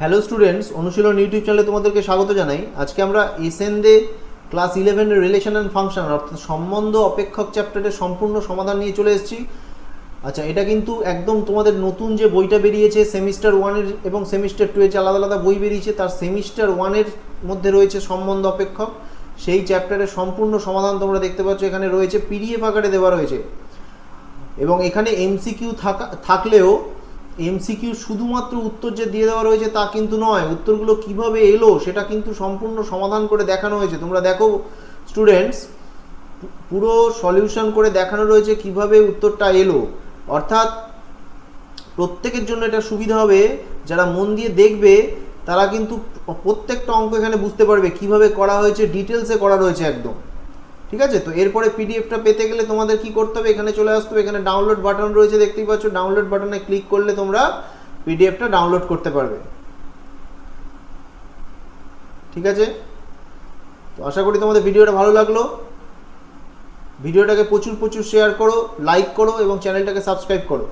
Hello students অনুশীলন YouTube চ্যানেলে তোমাদেরকে স্বাগত জানাই। আজকে আমরা এসএনডে ক্লাস ইলেভেনের রিলেশন অ্যান্ড ফাংশন অর্থাৎ সম্বন্ধ অপেক্ষক চ্যাপ্টারের সম্পূর্ণ সমাধান নিয়ে চলে এসেছি। আচ্ছা এটা কিন্তু একদম তোমাদের নতুন যে বইটা বেরিয়েছে সেমিস্টার ওয়ানের এবং সেমিস্টার টু এর যে আলাদা আলাদা বই বেরিয়েছে, তার সেমিস্টার ওয়ানের মধ্যে রয়েছে সম্বন্ধ অপেক্ষক। সেই চ্যাপ্টারের সম্পূর্ণ সমাধান তোমরা দেখতে পাচ্ছ, এখানে রয়েছে পিডিএফ আকারে দেওয়া রয়েছে। এবং এখানে এমসিকিউ থাকা থাকলেও এমসিকিউ শুধুমাত্র উত্তর যে দিয়ে দেওয়া রয়েছে তা কিন্তু নয়। উত্তরগুলো কীভাবে এলো সেটা কিন্তু সম্পূর্ণ সমাধান করে দেখানো হয়েছে। তোমরা দেখো স্টুডেন্টস পুরো সলিউশন করে দেখানো রয়েছে কীভাবে উত্তরটা এলো। অর্থাৎ প্রত্যেকের জন্য এটা সুবিধা হবে, যারা মন দিয়ে দেখবে, তারা কিন্তু প্রত্যেকটা অঙ্ক এখানে বুঝতে পারবে কীভাবে করা হয়েছে ডিটেলসে করা রয়েছে একদম। ঠিক আছে? তো এরপরে পিডিএফটা পেতে গেলে তোমাদের কি করতে হবে? এখানে চলে আসতে হবে। এখানে ডাউনলোড বাটন রয়েছে, দেখতেই পাচ্ছ। ডাউনলোড বাটনে ক্লিক করলে তোমরা পিডিএফটা ডাউনলোড করতে পারবে। ঠিক আছে? তো আশা করি তোমাদের ভিডিওটা ভালো লাগল। ভিডিওটাকে প্রচুর প্রচুর শেয়ার করো লাইক করো এবং চ্যানেলটাকে সাবস্ক্রাইব করো।